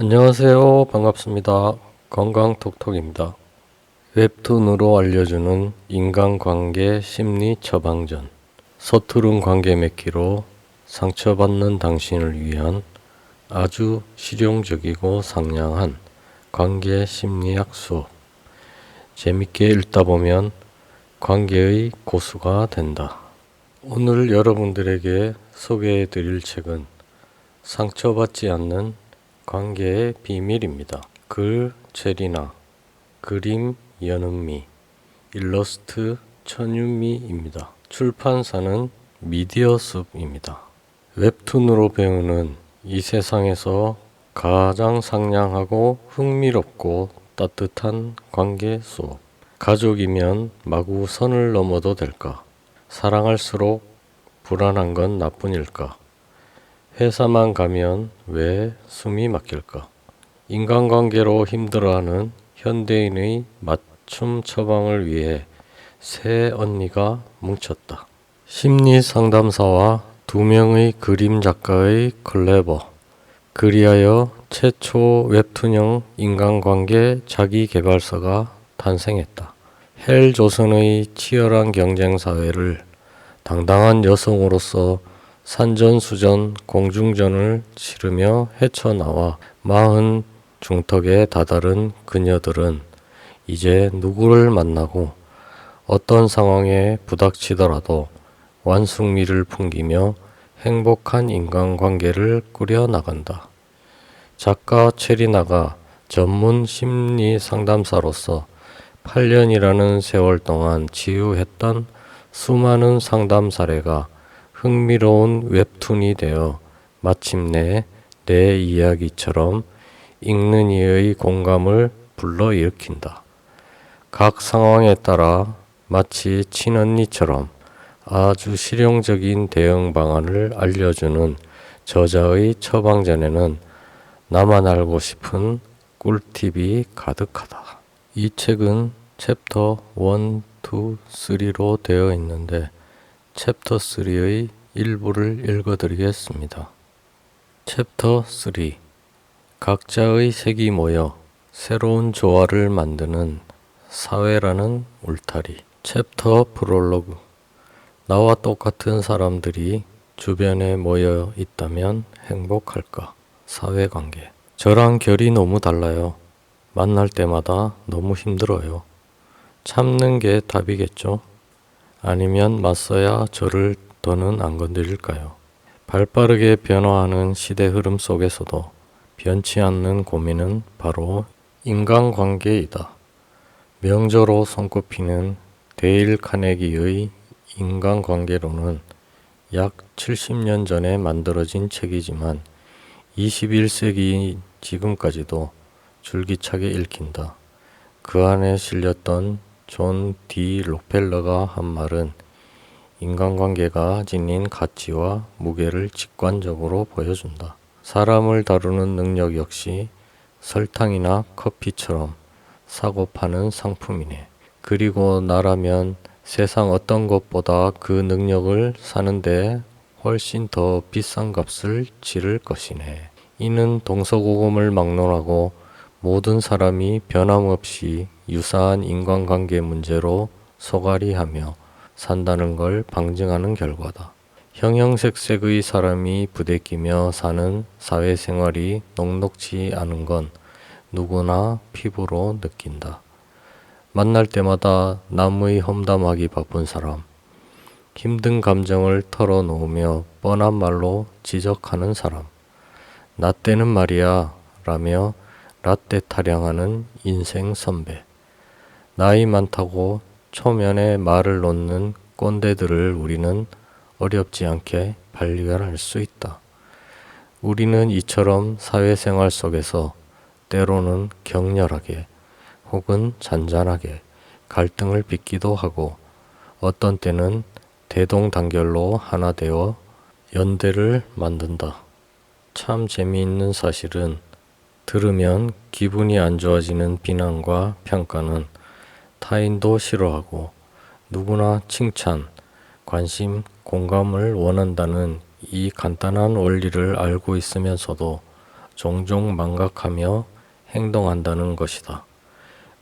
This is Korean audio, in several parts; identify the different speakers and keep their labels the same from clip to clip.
Speaker 1: 안녕하세요. 반갑습니다. 건강톡톡입니다. 웹툰으로 알려주는 인간관계 심리 처방전. 서투른 관계 맺기로 상처받는 당신을 위한 아주 실용적이고 상냥한 관계 심리학 수업. 재밌게 읽다 보면 관계의 고수가 된다. 오늘 여러분들에게 소개해 드릴 책은 상처받지 않는 관계의 비밀입니다. 글 체리나, 그림 연은미, 일러스트 천윤미입니다. 출판사는 미디어숲입니다. 웹툰으로 배우는 이 세상에서 가장 상냥하고 흥미롭고 따뜻한 관계 수업. 가족이면 마구 선을 넘어도 될까? 사랑할수록 불안한 건 나뿐일까? 회사만 가면 왜 숨이 막힐까? 인간관계로 힘들어하는 현대인의 맞춤 처방을 위해 새 언니가 뭉쳤다. 심리 상담사와 두 명의 그림 작가의 콜래버. 그리하여 최초 웹툰형 인간관계 자기 개발서가 탄생했다. 헬 조선의 치열한 경쟁 사회를 당당한 여성으로서 산전수전 공중전을 치르며 헤쳐나와 마흔 중턱에 다다른 그녀들은 이제 누구를 만나고 어떤 상황에 부닥치더라도 완숙미를 풍기며 행복한 인간관계를 꾸려 나간다. 작가 체리나가 전문 심리 상담사로서 8년이라는 세월 동안 치유했던 수많은 상담 사례가 흥미로운 웹툰이 되어 마침내 내 이야기처럼 읽는 이의 공감을 불러일으킨다. 각 상황에 따라 마치 친언니처럼 아주 실용적인 대응 방안을 알려주는 저자의 처방전에는 나만 알고 싶은 꿀팁이 가득하다. 이 책은 챕터 1, 2, 3로 되어 있는데 챕터 3의 일부를 읽어드리겠습니다. 챕터 3 각자의 색이 모여 새로운 조화를 만드는 사회라는 울타리 챕터 프롤로그 나와 똑같은 사람들이 주변에 모여 있다면 행복할까? 사회관계 저랑 결이 너무 달라요. 만날 때마다 너무 힘들어요. 참는 게 답이겠죠? 아니면 맞서야 저를 더는 안 건드릴까요? 발빠르게 변화하는 시대 흐름 속에서도 변치 않는 고민은 바로 인간관계이다. 명저로 손꼽히는 데일 카네기의 인간관계론은 약 70년 전에 만들어진 책이지만 21세기 지금까지도 줄기차게 읽힌다. 그 안에 실렸던 존디 록펠러가 한 말은 인간관계가 지닌 가치와 무게를 직관적으로 보여준다. 사람을 다루는 능력 역시 설탕이나 커피처럼 사고 파는 상품이네. 그리고 나라면 세상 어떤 것보다 그 능력을 사는데 훨씬 더 비싼 값을 치를 것이네. 이는 동서고금을 막론하고 모든 사람이 변함없이 유사한 인간관계 문제로 소갈이하며 산다는 걸 방증하는 결과다. 형형색색의 사람이 부대끼며 사는 사회생활이 녹록지 않은 건 누구나 피부로 느낀다. 만날 때마다 남의 험담하기 바쁜 사람, 힘든 감정을 털어놓으며 뻔한 말로 지적하는 사람, 나 때는 말이야 라며 라떼 타령하는 인생 선배, 나이 많다고 초면에 말을 놓는 꼰대들을 우리는 어렵지 않게 발견할 수 있다. 우리는 이처럼 사회생활 속에서 때로는 격렬하게 혹은 잔잔하게 갈등을 빚기도 하고 어떤 때는 대동단결로 하나 되어 연대를 만든다. 참 재미있는 사실은 들으면 기분이 안 좋아지는 비난과 평가는 타인도 싫어하고 누구나 칭찬, 관심, 공감을 원한다는 이 간단한 원리를 알고 있으면서도 종종 망각하며 행동한다는 것이다.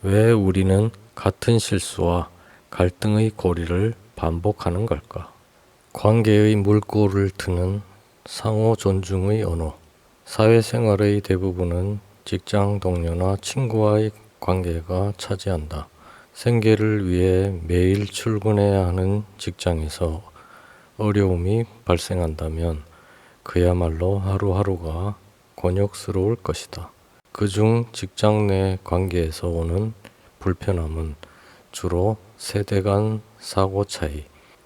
Speaker 1: 왜 우리는 같은 실수와 갈등의 고리를 반복하는 걸까? 관계의 물꼬를 트는 상호 존중의 언어. 사회생활의 대부분은 직장 동료나 친구와의 관계가 차지한다. 생계를 위해 매일 출근해야 하는 직장에서 어려움이 발생한다면 그야말로 하루하루가 곤욕스러울 것이다. 그중 직장 내 관계에서 오는 불편함은 주로 세대 간 사고 차이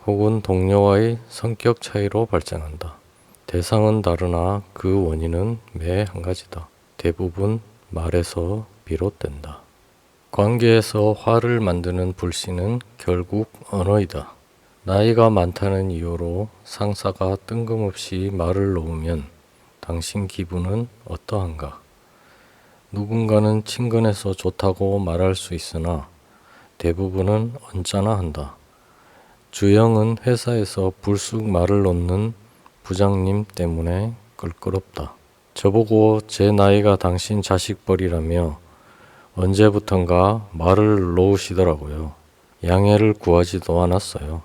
Speaker 1: 혹은 동료와의 성격 차이로 발생한다. 대상은 다르나 그 원인은 매 한 가지다. 대부분 말에서 비롯된다. 관계에서 화를 만드는 불씨는 결국 언어이다. 나이가 많다는 이유로 상사가 뜬금없이 말을 놓으면 당신 기분은 어떠한가? 누군가는 친근해서 좋다고 말할 수 있으나 대부분은 언짢아 한다. 주영은 회사에서 불쑥 말을 놓는 부장님 때문에 끌끄럽다. 저보고 제 나이가 당신 자식벌이라며 언제부턴가 말을 놓으시더라고요. 양해를 구하지도 않았어요.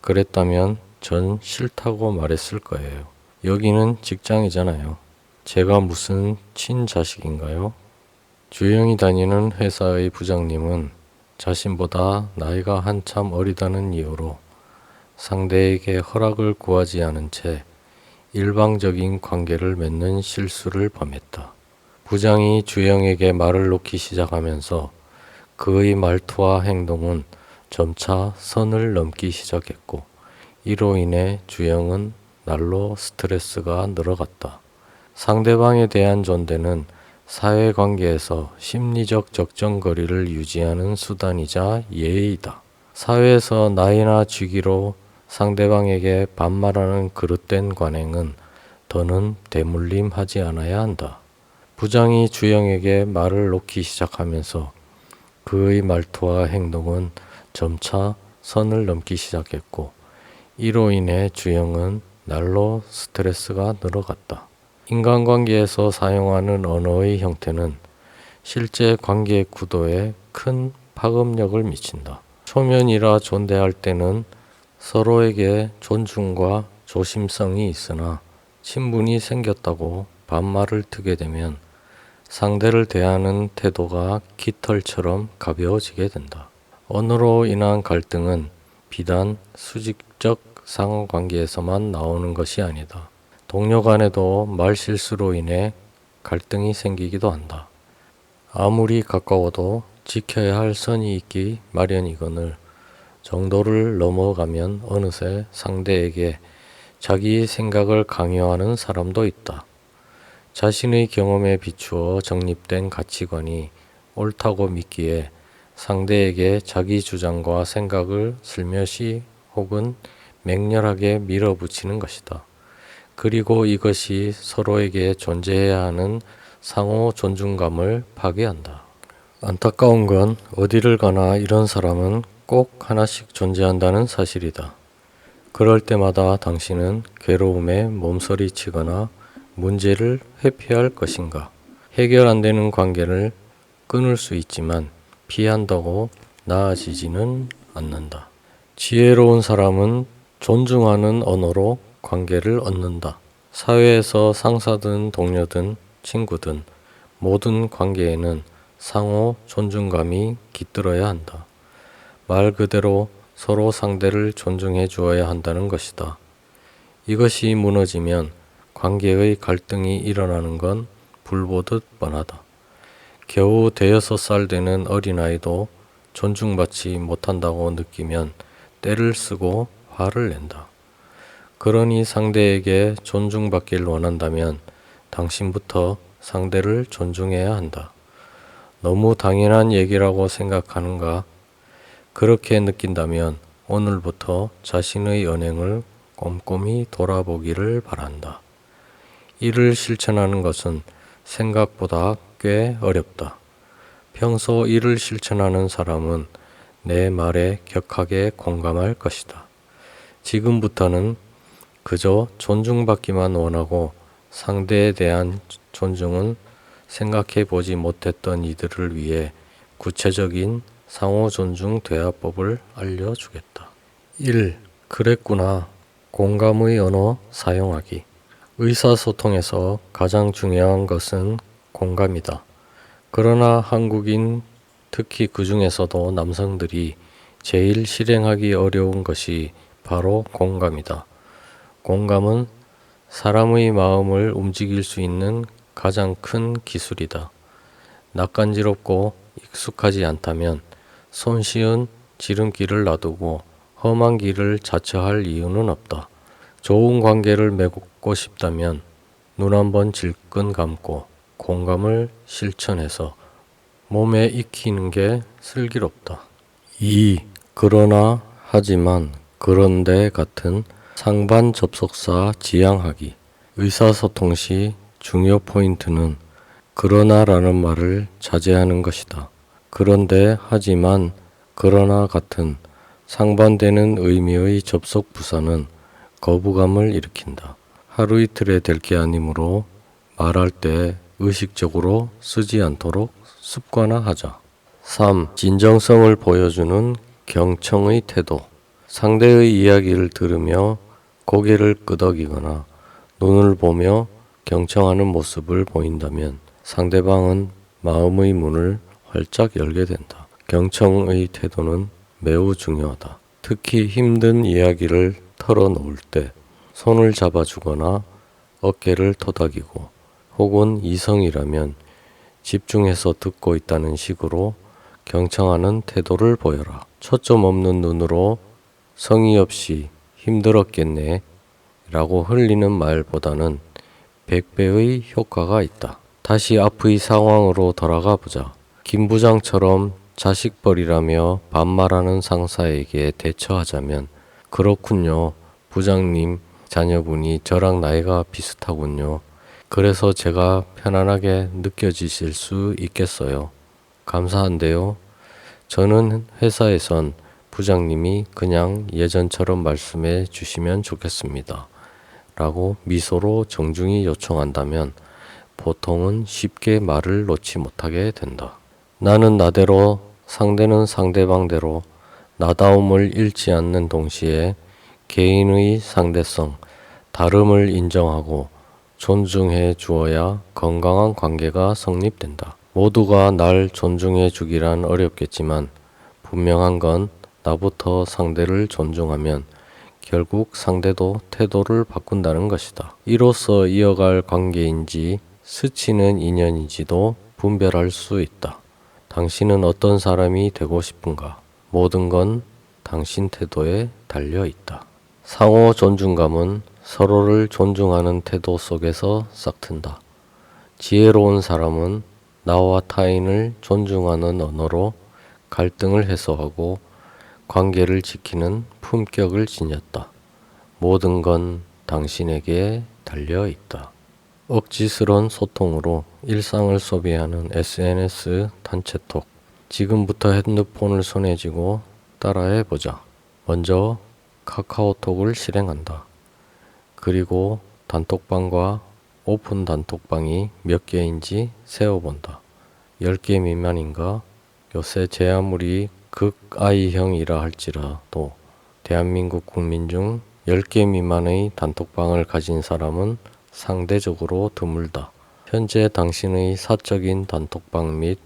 Speaker 1: 그랬다면 전 싫다고 말했을 거예요. 여기는 직장이잖아요. 제가 무슨 친자식인가요? 주영이 다니는 회사의 부장님은 자신보다 나이가 한참 어리다는 이유로 상대에게 허락을 구하지 않은 채 일방적인 관계를 맺는 실수를 범했다. 부장이 주영에게 말을 놓기 시작하면서 그의 말투와 행동은 점차 선을 넘기 시작했고 이로 인해 주영은 날로 스트레스가 늘어갔다. 상대방에 대한 존대는 사회관계에서 심리적 적정거리를 유지하는 수단이자 예의이다. 사회에서 나이나 직위로 상대방에게 반말하는 그릇된 관행은 더는 대물림하지 않아야 한다. 부장이 주영에게 말을 놓기 시작하면서 그의 말투와 행동은 점차 선을 넘기 시작했고 이로 인해 주영은 날로 스트레스가 늘어갔다. 인간관계에서 사용하는 언어의 형태는 실제 관계 구도에 큰 파급력을 미친다. 초면이라 존대할 때는 서로에게 존중과 조심성이 있으나 친분이 생겼다고 반말을 트게 되면 상대를 대하는 태도가 깃털처럼 가벼워지게 된다. 언어로 인한 갈등은 비단 수직적 상관계에서만 나오는 것이 아니다. 동료 간에도 말 실수로 인해 갈등이 생기기도 한다. 아무리 가까워도 지켜야 할 선이 있기 마련이거늘 정도를 넘어가면 어느새 상대에게 자기 생각을 강요하는 사람도 있다. 자신의 경험에 비추어 정립된 가치관이 옳다고 믿기에 상대에게 자기 주장과 생각을 슬며시 혹은 맹렬하게 밀어붙이는 것이다. 그리고 이것이 서로에게 존재해야 하는 상호 존중감을 파괴한다. 안타까운 건 어디를 가나 이런 사람은 꼭 하나씩 존재한다는 사실이다. 그럴 때마다 당신은 괴로움에 몸서리치거나 문제를 회피할 것인가? 해결 안 되는 관계를 끊을 수 있지만 피한다고 나아지지는 않는다. 지혜로운 사람은 존중하는 언어로 관계를 얻는다. 사회에서 상사든 동료든 친구든 모든 관계에는 상호 존중감이 깃들어야 한다. 말 그대로 서로 상대를 존중해 주어야 한다는 것이다. 이것이 무너지면 관계의 갈등이 일어나는 건 불보듯 뻔하다. 겨우 대여섯 살 되는 어린아이도 존중받지 못한다고 느끼면 때를 쓰고 화를 낸다. 그러니 상대에게 존중받길 원한다면 당신부터 상대를 존중해야 한다. 너무 당연한 얘기라고 생각하는가? 그렇게 느낀다면 오늘부터 자신의 연행을 꼼꼼히 돌아보기를 바란다. 이를 실천하는 것은 생각보다 꽤 어렵다. 평소 이를 실천하는 사람은 내 말에 격하게 공감할 것이다. 지금부터는 그저 존중받기만 원하고 상대에 대한 존중은 생각해 보지 못했던 이들을 위해 구체적인 상호 존중 대화법을 알려주겠다. 1. 그랬구나. 공감의 언어 사용하기. 의사소통에서 가장 중요한 것은 공감이다. 그러나 한국인, 특히 그 중에서도 남성들이 제일 실행하기 어려운 것이 바로 공감이다. 공감은 사람의 마음을 움직일 수 있는 가장 큰 기술이다. 낯간지럽고 익숙하지 않다면 손쉬운 지름길을 놔두고 험한 길을 자처할 이유는 없다. 좋은 관계를 맺 고 싶다면 눈 한번 질끈 감고 공감을 실천해서 몸에 익히는 게 슬기롭다. 2. 그러나 하지만 그런데 같은 상반 접속사 지향하기. 의사소통 시 중요 포인트는 그러나라는 말을 자제하는 것이다. 그런데 하지만 그러나 같은 상반되는 의미의 접속 부사는 거부감을 일으킨다. 하루 이틀에 될 게 아니므로 말할 때 의식적으로 쓰지 않도록 습관화하자. 3. 진정성을 보여주는 경청의 태도. 상대의 이야기를 들으며 고개를 끄덕이거나 눈을 보며 경청하는 모습을 보인다면 상대방은 마음의 문을 활짝 열게 된다. 경청의 태도는 매우 중요하다. 특히 힘든 이야기를 털어놓을 때 손을 잡아주거나 어깨를 토닥이고 혹은 이성이라면 집중해서 듣고 있다는 식으로 경청하는 태도를 보여라. 초점 없는 눈으로 성의 없이 힘들었겠네 라고 흘리는 말보다는 100배의 효과가 있다. 다시 앞의 상황으로 돌아가 보자. 김 부장처럼 자식벌이라며 반말하는 상사에게 대처하자면 그렇군요. 부장님 자녀분이 저랑 나이가 비슷하군요. 그래서 제가 편안하게 느껴지실 수 있겠어요. 감사한데요. 저는 회사에선 부장님이 그냥 예전처럼 말씀해 주시면 좋겠습니다. 라고 미소로 정중히 요청한다면 보통은 쉽게 말을 놓지 못하게 된다. 나는 나대로 상대는 상대방대로 나다움을 잃지 않는 동시에 개인의 상대성, 다름을 인정하고 존중해 주어야 건강한 관계가 성립된다. 모두가 날 존중해 주기란 어렵겠지만 분명한 건 나부터 상대를 존중하면 결국 상대도 태도를 바꾼다는 것이다. 이로써 이어갈 관계인지 스치는 인연인지도 분별할 수 있다. 당신은 어떤 사람이 되고 싶은가? 모든 건 당신 태도에 달려 있다. 상호 존중감은 서로를 존중하는 태도 속에서 싹튼다. 지혜로운 사람은 나와 타인을 존중하는 언어로 갈등을 해소하고 관계를 지키는 품격을 지녔다. 모든 건 당신에게 달려 있다. 억지스런 소통으로 일상을 소비하는 SNS 단체톡. 지금부터 핸드폰을 손에 쥐고 따라해 보자. 먼저 카카오톡을 실행한다. 그리고 단톡방과 오픈 단톡방이 몇 개인지 세어본다. 10개 미만인가? 요새 제 아무리 극아이형이라 할지라도 대한민국 국민 중 10개 미만의 단톡방을 가진 사람은 상대적으로 드물다. 현재 당신의 사적인 단톡방 및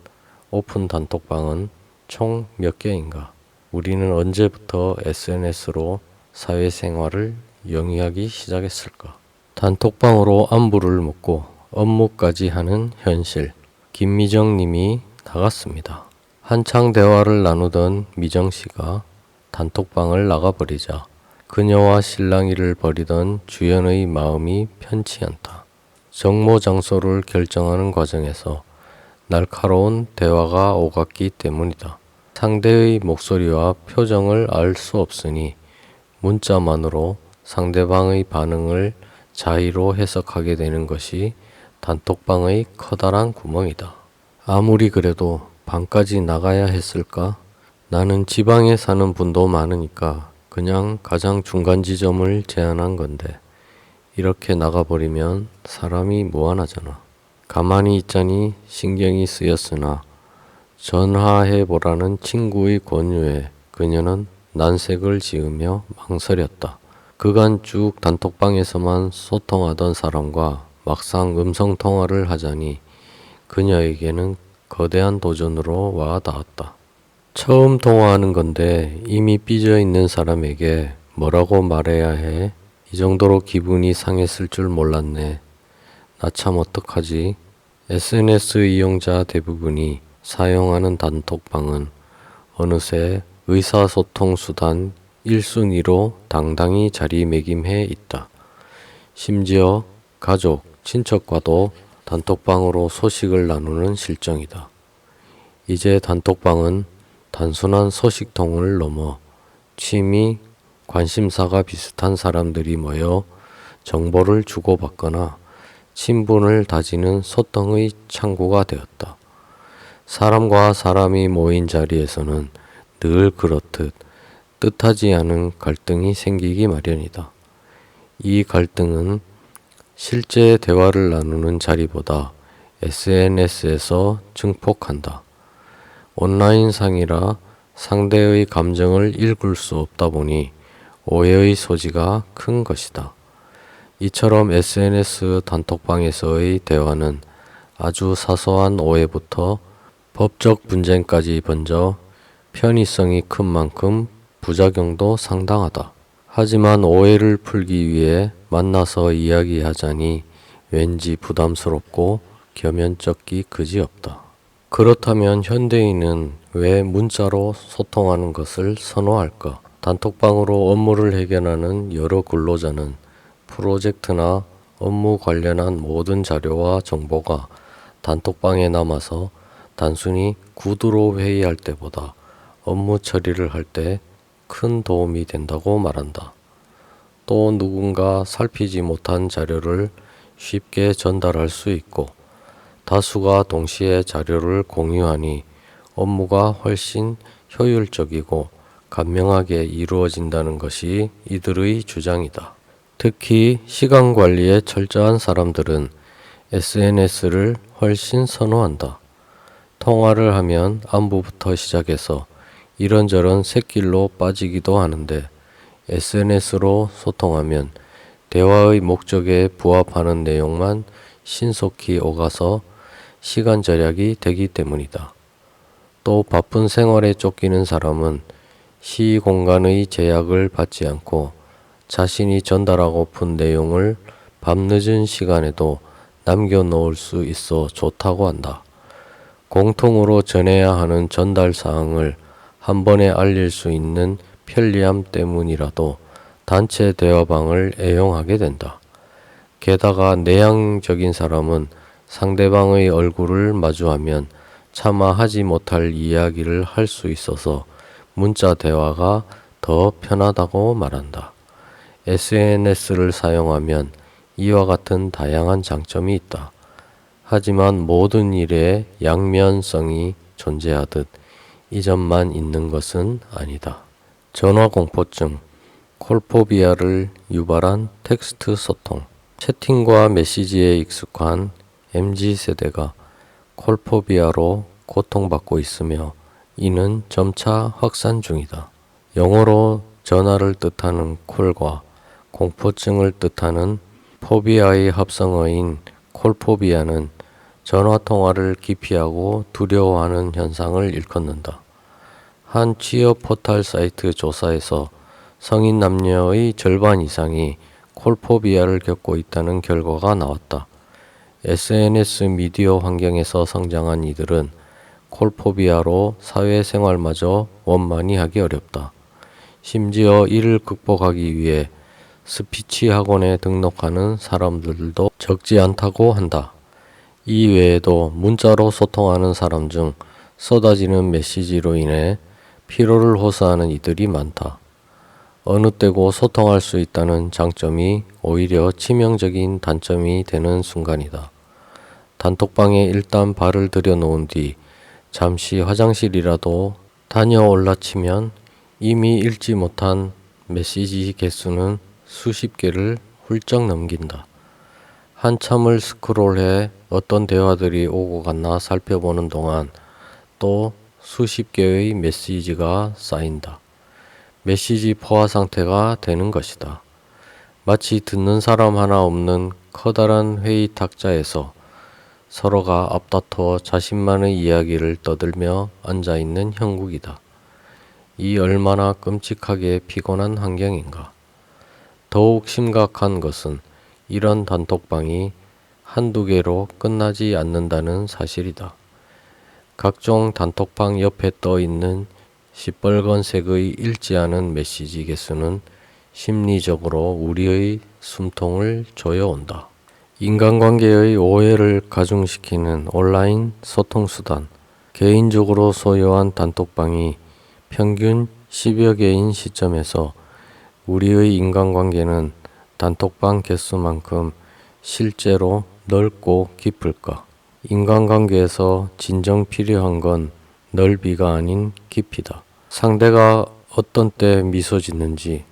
Speaker 1: 오픈 단톡방은 총 몇 개인가? 우리는 언제부터 SNS로 사회생활을 영위하기 시작했을까? 단톡방으로 안부를 묻고 업무까지 하는 현실. 김미정 님이 나갔습니다. 한창 대화를 나누던 미정 씨가 단톡방을 나가버리자 그녀와 실랑이를 벌이던 주연의 마음이 편치 않다. 정모 장소를 결정하는 과정에서 날카로운 대화가 오갔기 때문이다. 상대의 목소리와 표정을 알 수 없으니 문자만으로 상대방의 반응을 자의로 해석하게 되는 것이 단톡방의 커다란 구멍이다. 아무리 그래도 방까지 나가야 했을까? 나는 지방에 사는 분도 많으니까 그냥 가장 중간 지점을 제안한 건데 이렇게 나가버리면 사람이 무한하잖아. 가만히 있자니 신경이 쓰였으나 전화해 보라는 친구의 권유에 그녀는 난색을 지으며 망설였다. 그간 쭉 단톡방에서만 소통하던 사람과 막상 음성 통화를 하자니 그녀에게는 거대한 도전으로 와 닿았다. 처음 통화하는 건데 이미 삐져 있는 사람에게 뭐라고 말해야 해? 이 정도로 기분이 상했을 줄 몰랐네. 나 참 어떡하지? SNS 이용자 대부분이 사용하는 단톡방은 어느새 의사소통 수단 1순위로 당당히 자리매김해 있다. 심지어 가족, 친척과도 단톡방으로 소식을 나누는 실정이다. 이제 단톡방은 단순한 소식통을 넘어 취미, 관심사가 비슷한 사람들이 모여 정보를 주고받거나 친분을 다지는 소통의 창구가 되었다. 사람과 사람이 모인 자리에서는 늘 그렇듯 뜻하지 않은 갈등이 생기기 마련이다. 이 갈등은 실제 대화를 나누는 자리보다 SNS에서 증폭한다. 온라인상이라 상대의 감정을 읽을 수 없다 보니 오해의 소지가 큰 것이다. 이처럼 SNS 단톡방에서의 대화는 아주 사소한 오해부터 법적 분쟁까지 번져 편의성이 큰 만큼 부작용도 상당하다. 하지만 오해를 풀기 위해 만나서 이야기하자니 왠지 부담스럽고 겸연쩍기 그지없다. 그렇다면 현대인은 왜 문자로 소통하는 것을 선호할까? 단톡방으로 업무를 해결하는 여러 근로자는 프로젝트나 업무 관련한 모든 자료와 정보가 단톡방에 남아서 단순히 구두로 회의할 때보다 업무 처리를 할 때 큰 도움이 된다고 말한다. 또 누군가 살피지 못한 자료를 쉽게 전달할 수 있고 다수가 동시에 자료를 공유하니 업무가 훨씬 효율적이고 간명하게 이루어진다는 것이 이들의 주장이다. 특히 시간 관리에 철저한 사람들은 SNS를 훨씬 선호한다. 통화를 하면 안부부터 시작해서 이런저런 샛길로 빠지기도 하는데 SNS로 소통하면 대화의 목적에 부합하는 내용만 신속히 오가서 시간 절약이 되기 때문이다. 또 바쁜 생활에 쫓기는 사람은 시 공간의 제약을 받지 않고 자신이 전달하고픈 내용을 밤늦은 시간에도 남겨놓을 수 있어 좋다고 한다. 공통으로 전해야 하는 전달 사항을 한 번에 알릴 수 있는 편리함 때문이라도 단체 대화방을 애용하게 된다. 게다가 내향적인 사람은 상대방의 얼굴을 마주하면 차마 하지 못할 이야기를 할 수 있어서 문자 대화가 더 편하다고 말한다. SNS를 사용하면 이와 같은 다양한 장점이 있다. 하지만 모든 일에 양면성이 존재하듯 이 점만 있는 것은 아니다. 전화공포증, 콜포비아를 유발한 텍스트 소통, 채팅과 메시지에 익숙한 MZ세대가 콜포비아로 고통받고 있으며 이는 점차 확산 중이다. 영어로 전화를 뜻하는 콜과 공포증을 뜻하는 포비아의 합성어인 콜포비아는 전화 통화를 기피하고 두려워하는 현상을 일컫는다. 한 취업 포털 사이트 조사에서 성인 남녀의 절반 이상이 콜포비아를 겪고 있다는 결과가 나왔다. SNS 미디어 환경에서 성장한 이들은 콜포비아로 사회생활마저 원만히 하기 어렵다. 심지어 이를 극복하기 위해 스피치 학원에 등록하는 사람들도 적지 않다고 한다. 이 외에도 문자로 소통하는 사람 중 쏟아지는 메시지로 인해 피로를 호소하는 이들이 많다. 어느 때고 소통할 수 있다는 장점이 오히려 치명적인 단점이 되는 순간이다. 단톡방에 일단 발을 들여놓은 뒤 잠시 화장실이라도 다녀 올라 치면 이미 읽지 못한 메시지 개수는 수십 개를 훌쩍 넘긴다. 한참을 스크롤해 어떤 대화들이 오고 갔나 살펴보는 동안 또 수십 개의 메시지가 쌓인다. 메시지 포화 상태가 되는 것이다. 마치 듣는 사람 하나 없는 커다란 회의 탁자에서 서로가 앞다투어 자신만의 이야기를 떠들며 앉아 있는 형국이다. 이 얼마나 끔찍하게 피곤한 환경인가. 더욱 심각한 것은 이런 단톡방이 한두 개로 끝나지 않는다는 사실이다. 각종 단톡방 옆에 떠 있는 시뻘건색의 읽지 않은 메시지 개수는 심리적으로 우리의 숨통을 조여온다. 인간관계의 오해를 가중시키는 온라인 소통수단, 개인적으로 소유한 단톡방이 평균 10여 개인 시점에서 우리의 인간관계는 단톡방 개수만큼 실제로 넓고 깊을까? 인간관계에서 진정 필요한 건 넓이가 아닌 깊이다. 상대가 어떤 때 미소 짓는지,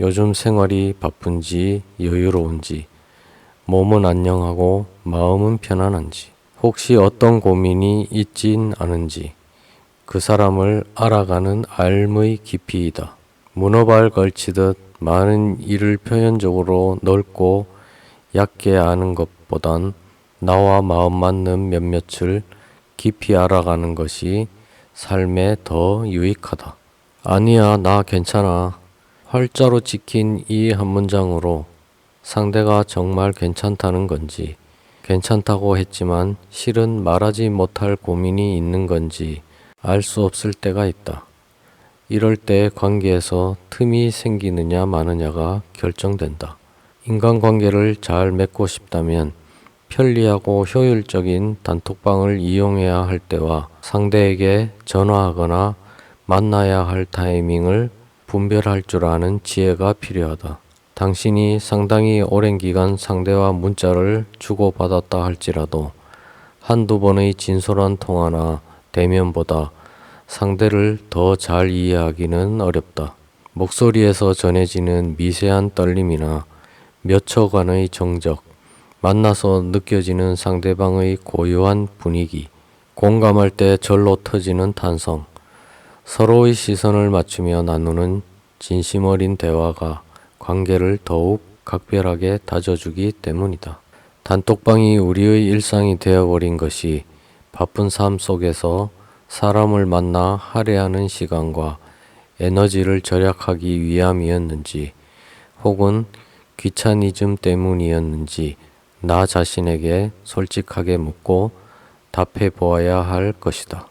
Speaker 1: 요즘 생활이 바쁜지 여유로운지, 몸은 안녕하고 마음은 편안한지, 혹시 어떤 고민이 있진 않은지, 그 사람을 알아가는 알의 깊이이다. 문어발 걸치듯 많은 일을 표현적으로 넓고 얕게 아는 것보단 나와 마음 맞는 몇몇을 깊이 알아가는 것이 삶에 더 유익하다. 아니야, 나 괜찮아. 활자로 찍힌 이 한 문장으로 상대가 정말 괜찮다는 건지, 괜찮다고 했지만 실은 말하지 못할 고민이 있는 건지 알 수 없을 때가 있다. 이럴 때 관계에서 틈이 생기느냐 마느냐가 결정된다. 인간관계를 잘 맺고 싶다면 편리하고 효율적인 단톡방을 이용해야 할 때와 상대에게 전화하거나 만나야 할 타이밍을 분별할 줄 아는 지혜가 필요하다. 당신이 상당히 오랜 기간 상대와 문자를 주고받았다 할지라도 한두 번의 진솔한 통화나 대면보다 상대를 더 잘 이해하기는 어렵다. 목소리에서 전해지는 미세한 떨림이나 몇 초간의 정적, 만나서 느껴지는 상대방의 고요한 분위기, 공감할 때 절로 터지는 탄성, 서로의 시선을 맞추며 나누는 진심 어린 대화가 관계를 더욱 각별하게 다져주기 때문이다. 단톡방이 우리의 일상이 되어버린 것이 바쁜 삶 속에서 사람을 만나 할애하는 시간과 에너지를 절약하기 위함이었는지 혹은 귀차니즘 때문이었는지 나 자신에게 솔직하게 묻고 답해 보아야 할 것이다.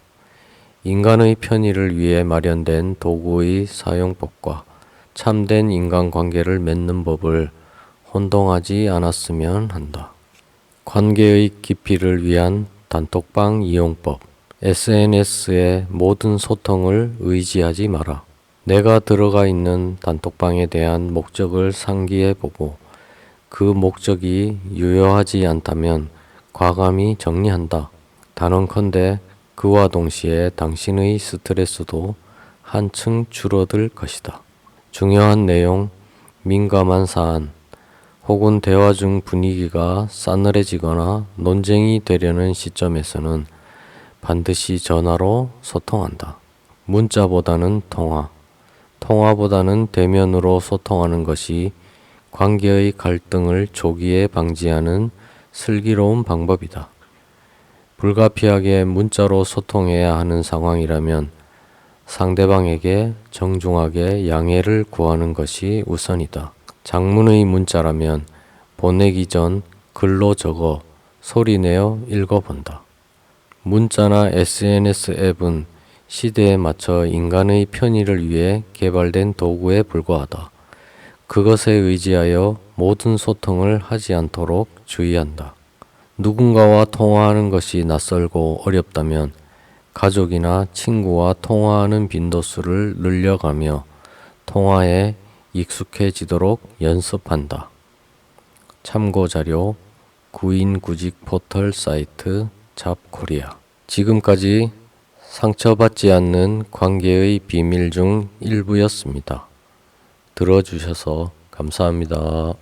Speaker 1: 인간의 편의를 위해 마련된 도구의 사용법과 참된 인간관계를 맺는 법을 혼동하지 않았으면 한다. 관계의 깊이를 위한 단톡방 이용법. SNS의 모든 소통을 의지하지 마라. 내가 들어가 있는 단톡방에 대한 목적을 상기해 보고 그 목적이 유효하지 않다면 과감히 정리한다. 단언컨대 그와 동시에 당신의 스트레스도 한층 줄어들 것이다. 중요한 내용, 민감한 사안, 혹은 대화 중 분위기가 싸늘해지거나 논쟁이 되려는 시점에서는 반드시 전화로 소통한다. 문자보다는 통화, 통화보다는 대면으로 소통하는 것이 관계의 갈등을 조기에 방지하는 슬기로운 방법이다. 불가피하게 문자로 소통해야 하는 상황이라면 상대방에게 정중하게 양해를 구하는 것이 우선이다. 장문의 문자라면 보내기 전 글로 적어 소리내어 읽어본다. 문자나 SNS 앱은 시대에 맞춰 인간의 편의를 위해 개발된 도구에 불과하다. 그것에 의지하여 모든 소통을 하지 않도록 주의한다. 누군가와 통화하는 것이 낯설고 어렵다면 가족이나 친구와 통화하는 빈도수를 늘려가며 통화에 익숙해지도록 연습한다. 참고 자료 구인 구직 포털 사이트 잡코리아 지금까지 상처받지 않는 관계의 비밀 중 일부였습니다. 들어주셔서 감사합니다.